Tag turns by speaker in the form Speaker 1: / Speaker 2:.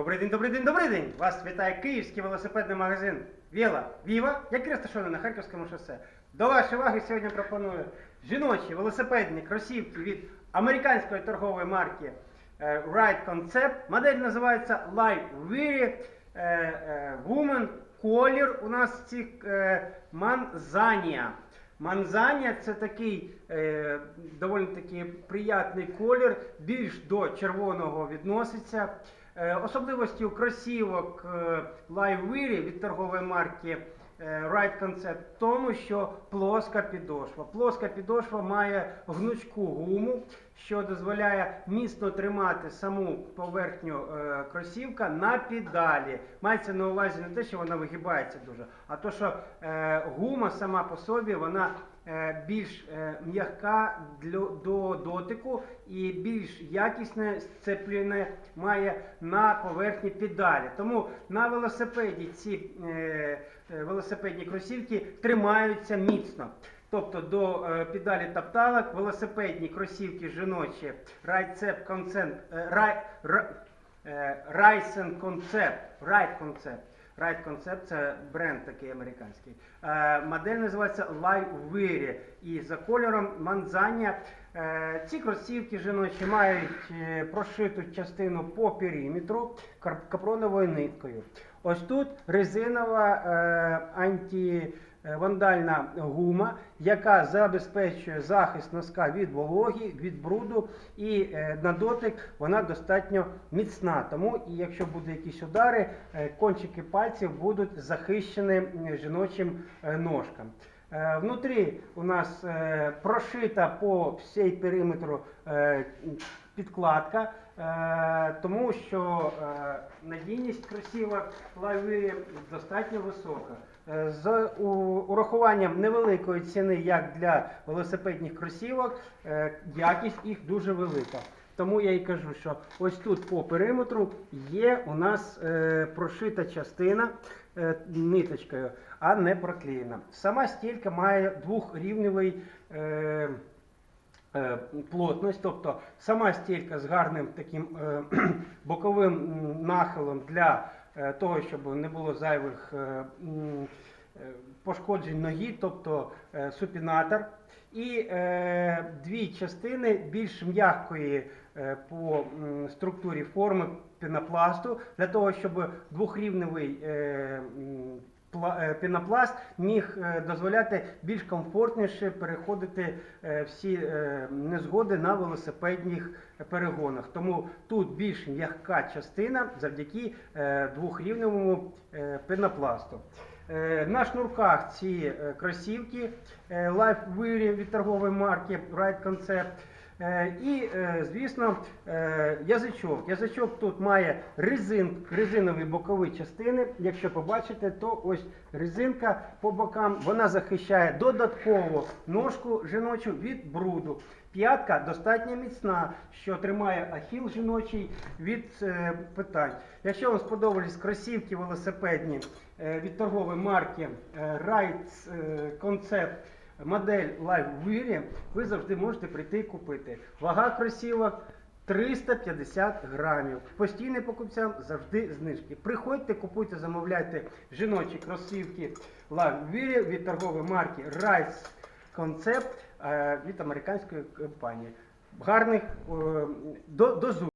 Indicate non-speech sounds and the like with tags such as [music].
Speaker 1: Добрий день, добрий день, добрий день! Вас вітає київський велосипедний магазин Віла Віва, який розташований на Харківському шосе. До вашої уваги сьогодні пропоную жіночі велосипедні кросівки від американської торгової марки е, Ride Concept. Модель називається Live Weary е, е, Woman. Колір у нас цих манзанія. Манзанія це такий е, доволі таки приятний колір, більш до червоного відноситься. Е, особливостю кросівок е, від торгової марки е, Ride Concept в тому, що плоска підошва. Плоска підошва має гнучку гуму, що дозволяє міцно тримати саму поверхню е, кросівка на педалі. Мається на увазі не те, що вона вигибається дуже, а то, що е, гума сама по собі вона е, більш е, м'яка до дотику і більш якісне сцеплення має на поверхні педалі. Тому на велосипеді ці е, е, велосипедні кросівки тримаються міцно. Тобто до е, педалі тапталок велосипедні кросівки жіночі Ride Concept, е, е, Ryzen Concept, Ride Concept. Ride Concept це бренд такий американський. Модель називається Live і за кольором манзання. Ці кросівки жіночі мають прошиту частину по периметру капроновою ниткою. Ось тут резинова е, антивандальна гума, яка забезпечує захист носка від вологи, від бруду, і е, на дотик вона достатньо міцна. Тому і якщо будуть якісь удари, е, кончики пальців будуть захищені жіночим е, ножкам. Е, Внутрі у нас е, прошита по всій периметру е, підкладка, е, тому що е, надійність кросівок лаві достатньо висока. Е, З урахуванням невеликої ціни, як для велосипедних кросівок, е, якість їх дуже велика. Тому я і кажу, що ось тут по периметру є у нас е, прошита частина е, ниточкою, а не проклеєна. Сама стілька має двохрівневий е, е, плотність, тобто сама стілька з гарним таким е, [clears throat] боковим нахилом для е, того, щоб не було зайвих е, е, пошкоджень ноги, тобто е, супінатор. І е, дві частини більш м'якої е, по структурі форми пінопласту, для того, щоб двохрівневий е, е, пінопласт міг е, дозволяти більш комфортніше переходити е, всі е, незгоди на велосипедних перегонах. Тому тут більш м'яка частина завдяки е, двохрівневому е, пінопласту. Е, На шнурках ці е, кросівки е, Life Weary від торгової марки Ride Concept. Е, І, е, звісно, е, язичок. Язичок тут має резин, резинові бокові частини. Якщо побачите, то ось резинка по бокам вона захищає додатково ножку жіночу від бруду. П'ятка достатньо міцна, що тримає ахіл жіночий від е, питань. Якщо вам сподобались кросівки велосипедні е, від торгової марки е, Ride е, Concept модель Live Weary, ви завжди можете прийти і купити. Вага кросівок 350 грамів. Постійним покупцям завжди знижки. Приходьте, купуйте, замовляйте жіночі кросівки Live Weary від торгової марки Rise Concept е, від американської компанії. Гарних е, до, до зустрічі!